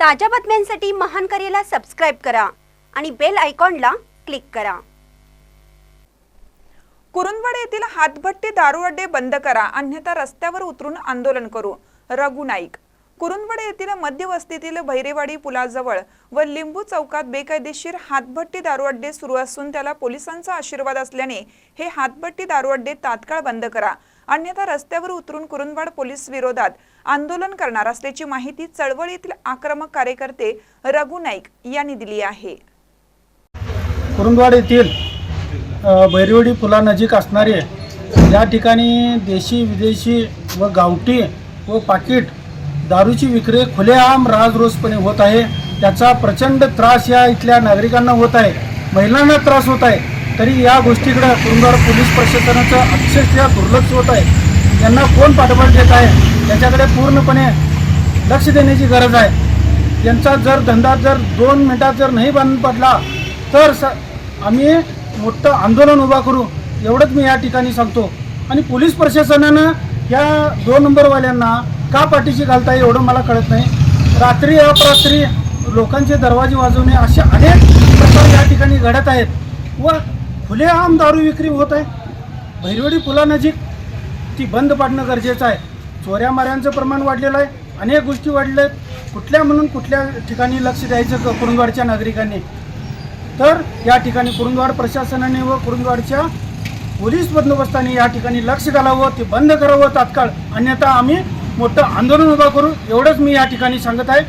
ताज्या बातम्यांसाठी महान करेला सबस्क्राईब करा आणि बेल आयकॉनला क्लिक करा. कुरुंदवाड येथील हातभट्टी दारू अड्डे बंद करा अन्यथा रस्त्यावर उतरून आंदोलन करू. रघु नाईक. कुरुंदवाड येथील मध्यवस्तीतील भैरेवाडी पुलाजवळ व लिंबू चौकात बेकायदेशीर हातभट्टी दारू अड्डे सुरू असून त्याला पोलिसांचा आशीर्वाद असल्याने हे हातभट्टी दारू अड्डे तात्काळ बंद करा. अन्यथा रस्त्यावर उतरून कुरुंदवाड पोलीस विरोधात आंदोलन करणार असल्याची माहिती चळवळीतील आक्रमक कार्यकर्ते रघु नाईक यांनी दिली आहे. कुरुंदवाड येथील बैरवडी भैरवडी पुलानजीक असणारे या ठिकाणी देशी विदेशी व गावठी व पाकिट दारूची विक्री खुलेआम राजरोसपणे होत आहे. त्याचा प्रचंड त्रास या इथल्या नागरिकांना होत आहे. महिलांना त्रास होत आहे. तरी या गोष्टीकडे कुरुंदवाड पोलीस प्रशासनाचं अक्षरशः दुर्लक्ष होत आहे. यांना कोण पाठबळ देत आहे याच्याकडे पूर्णपणे लक्ष देण्याची गरज आहे. यांचा जर धंदा जर दोन मिनिटात जर नाही बंद पडला तर स आम्ही मोठं आंदोलन उभा करू एवढंच मी या ठिकाणी सांगतो. आणि पोलीस प्रशासनानं या दोन नंबरवाल्यांना का पाठीशी घालता एवढं मला कळत नाही. रात्री अपरात्री लोकांचे दरवाजे वाजवणे असे अनेक प्रकार या ठिकाणी घडत आहेत. व खुलेआम दारू विक्री होत आहे. भैरवडी पुलानजीक ती बंद पाडणं गरजेचं आहे. चोऱ्या माऱ्यांचं प्रमाण वाढलेलं आहे. अनेक गोष्टी वाढल्या आहेत. कुठल्या म्हणून कुठल्या ठिकाणी लक्ष द्यायचं कुरुंदवाडच्या नागरिकांनी? तर या ठिकाणी कुरुंदवाड प्रशासनाने व कुरुंदवाडच्या पोलीस बंदोबस्ताने या ठिकाणी लक्ष घालावं ते बंद करावं तात्काळ. अन्यथा आम्ही मोठं आंदोलन उभा करू. एवढंच मी या ठिकाणी सांगत आहे.